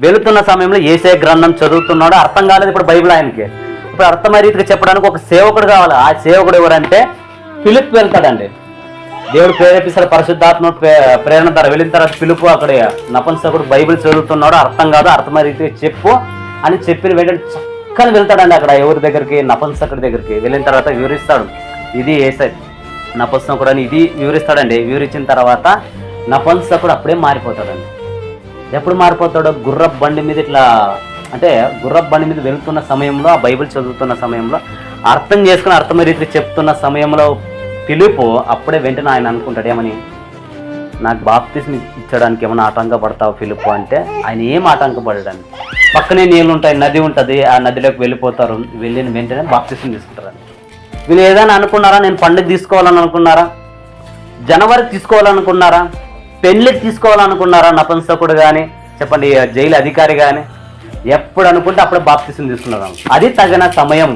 వెళుతున్న సమయంలో ఏసే గ్రంథం చదువుతున్నాడు అర్థం కాలేదు ఇప్పుడు బైబిల్ ఆయనకి. ఇప్పుడు అర్థమయ్యే రీతిగా చెప్పడానికి ఒక సేవకుడు కావాలి. ఆ సేవకుడు ఎవరంటే పిలుపు వెళ్తాడండి. దేవుడు ప్రేరేపిస్తాడు పరిశుద్ధాత్మ ప్రే- ప్రేరణ ధర వెళ్ళిన తర్వాత పిలుపు అక్కడ నపంసకుడు బైబిల్ చదువుతున్నాడు అర్థం కాదు అర్థమయ్యే రీతిగా చెప్పు అని చెప్పిన వెంటనే చక్కని వెళ్తాడండి అక్కడ ఎవరి దగ్గరికి నపంసకుడి దగ్గరికి. వెళ్ళిన తర్వాత వివరిస్తాడు. ఇది ఏసై నపంసకుడు అని ఇది వివరిస్తాడండి. వివరించిన తర్వాత నపంసకుడు అప్పుడే మారిపోతాడండి. ఎప్పుడు మారిపోతాడో గుర్ర బండి మీద ఇట్లా అంటే గుర్ర బండి మీద వెళ్తున్న సమయంలో ఆ బైబిల్ చదువుతున్న సమయంలో అర్థం చేసుకుని అర్థమయ్యే రీతికి చెప్తున్న సమయంలో పిలుపు అప్పుడే వెంటనే ఆయన అనుకుంటాడు ఏమని? నాకు బాప్తిస్ని ఇచ్చడానికి ఏమైనా ఆటంకపడతావు పిలుపు? అంటే ఆయన ఏం ఆటంకపడడానికి పక్కనే నీళ్ళు ఉంటాయి నది ఉంటుంది ఆ నదిలోకి వెళ్ళిపోతారు వెళ్ళిన వెంటనే బాప్తిస్ని తీసుకుంటారు వీళ్ళు ఏదైనా అనుకున్నారా? నేను పండుగ తీసుకోవాలని అనుకున్నారా? జనవరి తీసుకోవాలనుకున్నారా పెళ్ళి తీసుకోవాలనుకున్నారా నపంసకుడు కానీ చెప్పండి జైలు అధికారి కానీ ఎప్పుడు అనుకుంటే అప్పుడే బాప్తిసం తీసుకున్నారు అది తగిన సమయం.